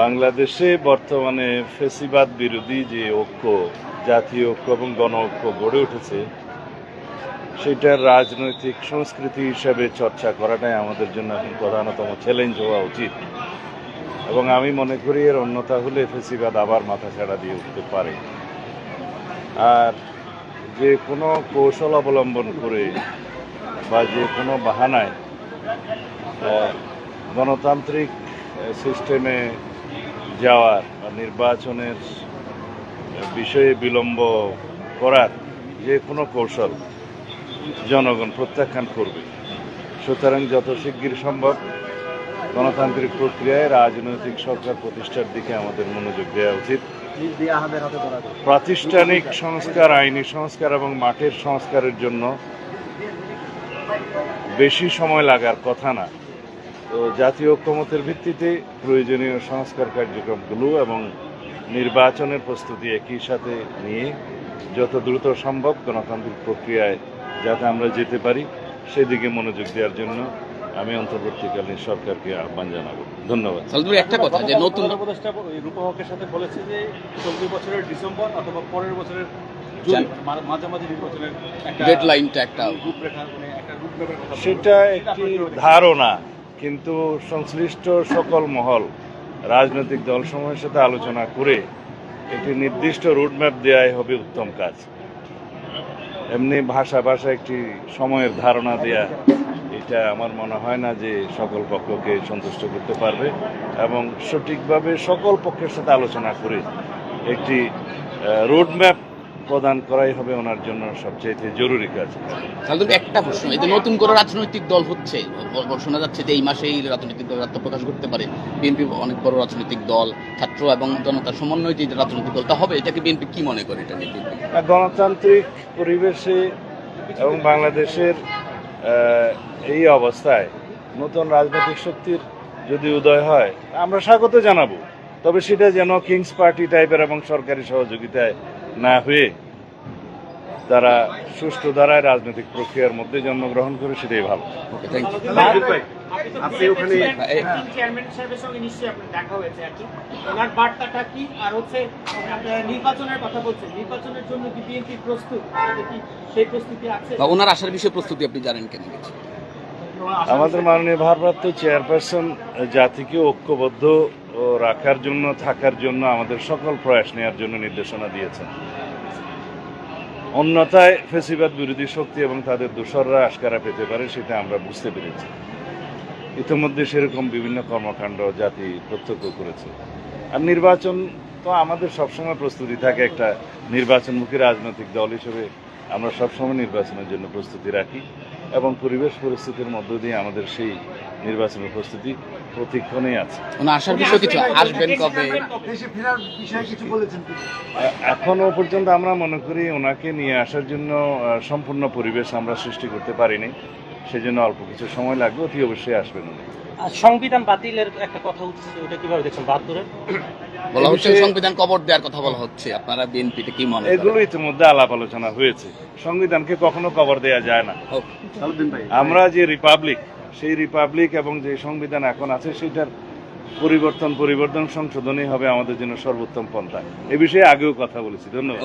বাংলাদেশে বর্তমানে ফেসিবাদ বিরোধী যে ঐক্য, জাতীয় ঐক্য এবং গণ ঐক্য গড়ে উঠেছে, সেটার রাজনৈতিক সংস্কৃতি হিসাবে চর্চা করাটাই আমাদের জন্য এখন প্রধানতম চ্যালেঞ্জ হওয়া উচিত। এবং আমি মনে করি এর অন্যতা হলে ফেসিবাদ আবার মাথা ছাড়া দিয়ে উঠতে পারে। আর যে কোনো কৌশল অবলম্বন করে বা যে কোনো বাহানায় গণতান্ত্রিক সিস্টেমে যাওয়ার বা নির্বাচনের বিষয়ে বিলম্ব করার যে কোনো কৌশল জনগণ প্রত্যাখ্যান করবে। সুতরাং যত শিগগির সম্ভব গণতান্ত্রিক প্রক্রিয়ায় রাজনৈতিক সরকার প্রতিষ্ঠার দিকে আমাদের মনোযোগ দেওয়া উচিত। প্রাতিষ্ঠানিক সংস্কার, আইনি সংস্কার এবং মাঠের সংস্কারের জন্য বেশি সময় লাগার কথা না। তো জাতীয় ঐক্যমতের ভিত্তিতে প্রয়োজনীয় সংস্কার কার্যক্রমগুলো এবং নির্বাচনের প্রস্তুতি একই সাথে নিয়ে যত দ্রুত সম্ভব গণতান্ত্রিক প্রক্রিয়ায় যাতে আমরা যেতে পারি সেদিকে মনোযোগ দেওয়ার জন্য আমি অন্তর্বর্তীকালীন সরকারকে আহ্বান জানাব। ধন্যবাদ। একটা কথা যে নতুন উপদেষ্টা সাথে বলেছে যে চলতি বছরের ডিসেম্বর অথবা পরের বছরের মাঝামাঝি নির্বাচনের একটা ডেডলাইনটা একটা রূপরেখা সেটা একটি ধারণা, কিন্তু সংশ্লিষ্ট সকল মহল, রাজনৈতিক দলসমূহের সাথে আলোচনা করে একটি নির্দিষ্ট রুটম্যাপ দেওয়াই হবে উত্তম কাজ। এমনি ভাষা ভাষা একটি সময়ের ধারণা দেয়া, এটা আমার মনে হয় না যে সকল পক্ষকে সন্তুষ্ট করতে পারবে এবং সঠিকভাবে সকল পক্ষের সাথে আলোচনা করে একটি রোডম্যাপ প্রদান করাই হবে ওনার জন্য সবচেয়ে জরুরি কাজ। ভাই, একটা প্রশ্ন এই যে নতুন করে রাজনৈতিক দল হচ্ছে। শোনা যাচ্ছে যে এই মাসেই রাজনৈতিক দল আত্মপ্রকাশ করতে পারে। বিএনপি অনেক বড় রাজনৈতিক দল ছাত্র এবং জনতার সমন্বয় যে রাজনৈতিক দলটা হবে এটাকে বিএনপি কি মনে করে এটা নিয়ে? গণতান্ত্রিক পরিবেশে এবং বাংলাদেশের এই অবস্থায় নতুন রাজনৈতিক শক্তির যদি উদয় হয় আমরা স্বাগত জানাব। তবে সেটা যেন কিংস পার্টি টাইপের এবং সরকারি সহযোগিতায় না হয়ে তারা সুষ্ঠু দ্বারায় রাজনৈতিক প্রক্রিয়ার মধ্যে জন্মগ্রহণ করে সেটাই ভালো। ওকে থ্যাংক ইউ আপনি ওখানে চেয়ারম্যান সাহেবের সঙ্গে নিশ্চয়ই আপনার দেখা হয়েছে আর কি। ওনার বার্তাটা কি? আর হচ্ছে আপনারা নির্বাচনের কথা বলছেন। নির্বাচনের জন্য কি বিএনপি প্রস্তুত? আপনাদের কি সেই প্রস্তুতি আছে? বা ওনার আসার বিষয়ে প্রস্তুতি আপনি জানেন কেন আমাদের মাননীয় ভারপ্রাপ্ত চেয়ারপারসন জাতিকে ঐক্যবদ্ধ ও রাখার জন্য, থাকার জন্য আমাদের সকল প্রয়াস নেওয়ার জন্য নির্দেশনা দিয়েছেন। অন্যথায় ফেসিবাদ বিরোধী শক্তি এবং তাদের দোসররা আশকারা পেতে পারে সেটা আমরা বুঝতে পেরেছি। ইতিমধ্যে সেরকম বিভিন্ন কর্মকাণ্ড জাতি প্রত্যক্ষ করেছে। আর নির্বাচন তো আমাদের সবসময় প্রস্তুতি থাকে একটা নির্বাচনমুখী রাজনৈতিক দল হিসেবে। আমরা সবসময় নির্বাচনের জন্য প্রস্তুতি রাখি এবং পরিবেশ পরিস্থিতির মধ্য দিয়ে আমাদের সেই নির্বাচনের প্রস্তুতি প্রতিক্ষণেই আছে। আসার বিষয়ে কিছু আসবেন কবে? দেশে ফেরার বিষয়ে কিছু বলেছেন কি? এখনও পর্যন্ত আমরা মনে করি ওনাকে নিয়ে আসার জন্য সম্পূর্ণ পরিবেশ আমরা সৃষ্টি করতে পারিনি। সেজন্য অল্প কিছু সময় লাগবে অতি অবশ্যই আসবেন উনি। আর সংবিধান বাতিলের একটা কথা উঠছে ওটা কীভাবে দেখছেন? বাহাত্তরের বলা হচ্ছে সংবিধান কবর দেওয়ার কথা বলা হচ্ছে। আপনারা বিএনপিতে কি মনে এগুলো ইতিমধ্যে আলাপ আলোচনা হয়েছে। সংবিধানকে কখনো কবর দেওয়া যায় না। আমরা যে রিপাবলিক সেই রিপাবলিক এবং যে সংবিধান এখন আছে, সেটার পরিবর্তন পরিবর্তন সংশোধনই হবে আমাদের জন্য সর্বোত্তম পন্থা। এ বিষয়ে আগেও কথা বলেছি। ধন্যবাদ।